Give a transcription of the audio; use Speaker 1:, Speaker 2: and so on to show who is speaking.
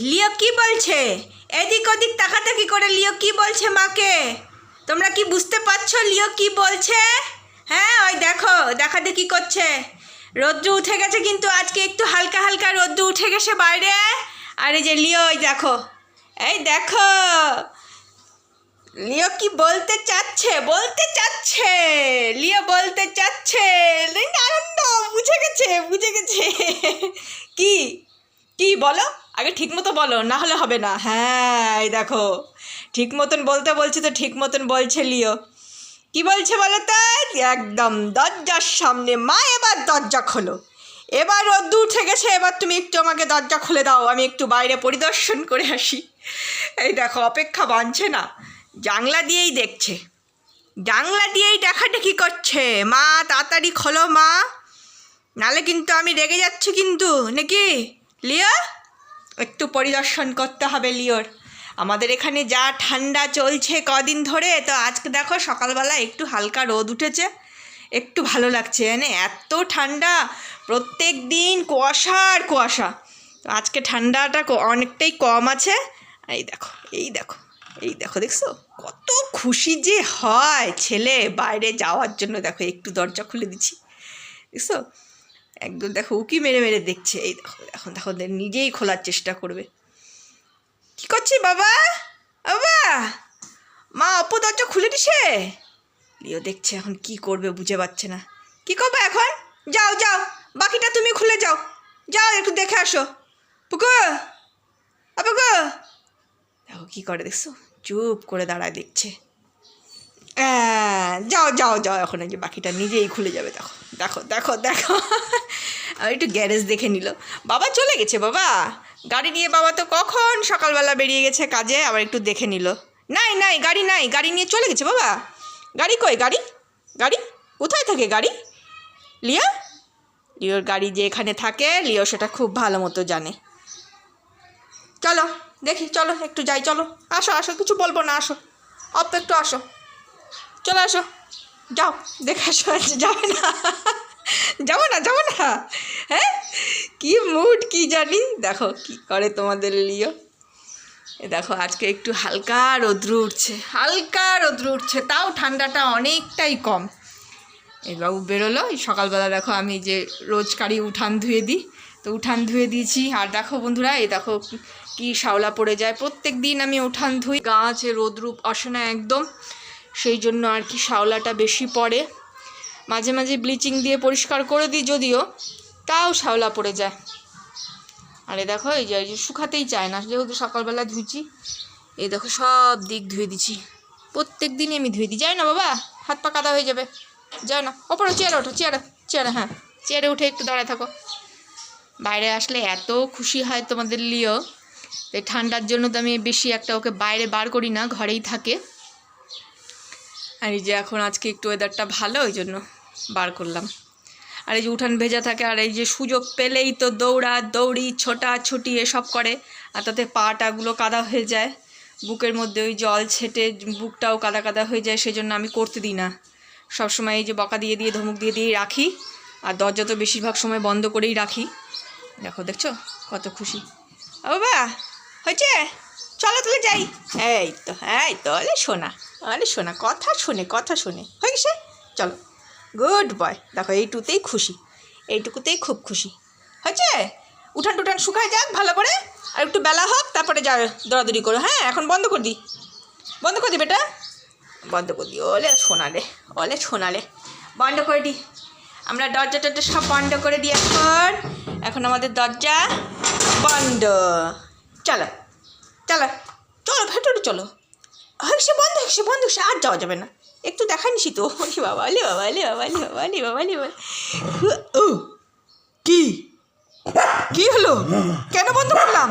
Speaker 1: লিও কি বলছে? এদিক ওদিক তাকাতাকি করে লিও কি বলছে মাকে? তোমরা কি বুঝতে পারছ লিও কি বলছে? হ্যাঁ ওই দেখো, দেখা দেখি করছে। রোদ্র উঠে গেছে কিন্তু আজকে একটু হালকা হালকা রোদ্র উঠে গেছে বাইরে। আর এই যে লিও ওই দেখো। এই দেখো। লিও কি বলতে চাচ্ছে? বলতে চাচ্ছে। লিও বলতে চাচ্ছে। আনন্দ, বুঝে গেছে বুঝে গেছে। কি? কি, বলো? আগে ঠিক মতো বলো, না হলে হবে না। হ্যাঁ এই দেখো। ঠিক মতন বলতে বলছে তো ঠিক মতন বলছে লিও। কি বলছে বলো তো? একদম দরজার সামনে মা এবার দরজা খোলো। এবার রোদ্দু উঠে গেছে এবার তুমি একটু আমাকে দরজা খুলে দাও, আমি একটু বাইরে পরিদর্শন করে আসি। এই দেখো, অপেক্ষা বাঁধছে না। জানলা দিয়েই দেখছে। জানলা দিয়েই দেখাদেখি করছে? মা, তাড়াতাড়ি খোলো মা। নালে কিন্তু আমি রেগে যাচ্ছি কিন্তু, নাকি? লিও? একটু পরিদর্শন করতে হবে লিওর। আমাদের এখানে যা ঠান্ডা চলছে কদিন ধরে, তো আজকে দেখো সকালবেলা একটু হালকা রোদ উঠেছে। একটু ভালো লাগছে মানে এত ঠান্ডা, প্রত্যেক দিন কুয়াশা আর কুয়াশা। আজকে ঠান্ডাটা অনেকটাই কম আছে। এই দেখো এই দেখো এই দেখো, দেখছ? কত খুশি যে হয় ছেলে বাইরে যাওয়ার জন্য। দেখো, একটু দরজা খুলে দিচ্ছি। দেখছ? একদম দেখো উকি মেরে মেরে দেখছে। এই দেখো এখন দেখো নিজেই খোলার চেষ্টা করবে। কি করছে বাবা? বাবা! মা অপু দরজা খুলে দিছে? লিও দেখছে এখন কি করবে বুঝে পাচ্ছে না। কি করবে এখন? যাও যাও বাকিটা তুমি খুলে যাও। যাও একটু দেখে আসো। পুকু! আপুকু দেখো কি করে দেখছ? চুপ করে দাঁড়ায় দেখছে। আহ, যাও যাও যাও এখন যে বাকিটা নিজেই খুলে যাবে দেখো। দেখো দেখো দেখো। আর একটু গ্যারেজ দেখে নিল। বাবা চলে গেছে, বাবা। গাড়ি নিয়ে বাবা তো কখন সকালবেলা বেরিয়ে গেছে কাজে, আবার একটু দেখে নিল। নাই নাই, গাড়ি নাই, গাড়ি নিয়ে চলে গেছে, বাবা। গাড়ি কই, গাড়ি? গাড়ি? কোথায় থাকে গাড়ি? লিয়া? লিওর গাড়ি যে এখানে থাকে, লিও সেটা খুব ভালো মতো জানে। চলো, দেখি, চলো, একটু যাই, চলো। আসো আসো, কিছু বলব না, আসো। অপ, একটু আসো। চলে, আসো। যাও, দেখে আসো যাবে না। যাব না যাব না। হ্যাঁ? কি মুড কি জানি। দেখো কি করে তোমাদের লিও। এ দেখো, আজকে একটু হালকা রৌদ্র উঠছে, হালকা রৌদ্র উঠছে, তাও ঠান্ডাটা অনেকটাই কম। এই বাবু বেরোলো সকালবেলা দেখো আমি যে রোজকারই উঠান ধুয়ে দিই, তো উঠান ধুয়ে দিয়েছি। আর দেখো বন্ধুরা, এই দেখো কি- শাওলা পড়ে যায়। প্রত্যেক দিন আমি উঠান ধুই, গাছে রোদ্রুপ আসে না একদম। সেই জন্য আর কি শাওলাটা বেশি পড়ে। মাঝে মাঝে ব্লিচিং দিয়ে পরিষ্কার করে দিই যদিও, তাও শাওলা পড়ে যায়। আরে দেখো, এই যে শুকাতেই চায় না, যেহেতু সকালবেলা ধুইছি, এই দেখো সব দিক ধুয়ে দিচ্ছি। প্রত্যেক দিনই আমি ধুয়ে দিই। যাই না বাবা, হাত পা কাদা হয়ে যাবে। যাও না ওপরে চেয়ারে ওঠো, চেয়ারে চেয়ারে হ্যাঁ চেয়ারে উঠে একটু দাঁড়ায় থাকো। বাইরে আসলে এত খুশি হয় তোমাদের লিও এই ঠান্ডার জন্য তো আমি বেশি একটা ওকে বাইরে বার করি না, ঘরেই থাকে। আর এই যে এখন আজকে একটু ওয়েদারটা ভালো, ওই জন্য বার করলাম। আর এই যে উঠান ভেজা থাকে, আর এই যে সুযোগ পেলেই তো দৌড়া, দৌড়ি, ছোটা ছুটি এসব করে, আর তাতে পা টাগুলো কাদা হয়ে যায়। বুকের মধ্যে ওই জল ছেটে বুকটাও কাদা কাদা হয়ে যায়, সেজন্য আমি করতে দিই না। সবসময় এই যে বকা দিয়ে দিয়ে, ধমক দিয়ে দিয়ে রাখি, আর দরজা তো বেশিরভাগ সময় বন্ধ করেই রাখি। দেখো, দেখছ? কত খুশি। ও বাবা, হয়েছে? চলো তাহলে যাই। এই তো এই তো আলে শোনা আলে শোনা কথা শোনে কথা শোনে। হয়ে গেছে? চলো। গুড বয় দেখো এইটুতেই খুশি। এইটুকুতেই খুব খুশি। হয়েছে? উঠান টুঠান শুকায় যাক ভালো করে। আর একটু বেলা হোক, তারপরে যা দৌড়াদৌড়ি করো। হ্যাঁ এখন বন্ধ করে দিই বন্ধ করে দি বেটা। বন্ধ করে দিই ওলে শোনালে ওলে শোনালে বন্ধ করে দিই আমরা দরজা টরজা সব বন্ধ করে দিই এখন। এখন আমাদের দরজা বন্ধ। চলো। চলো চলো ভেতরে চলো। হয়েছে বন্ধ হয়েছে বন্ধ হয়েছে আর যাওয়া যাবে না। একটু দেখা নিছি তো। ওরে বাবা আলে বাবা আলে বাবা আলে বাবা আলে বাবা আলে বাবা। কি? কি হলো? কেন বন্ধ করলাম?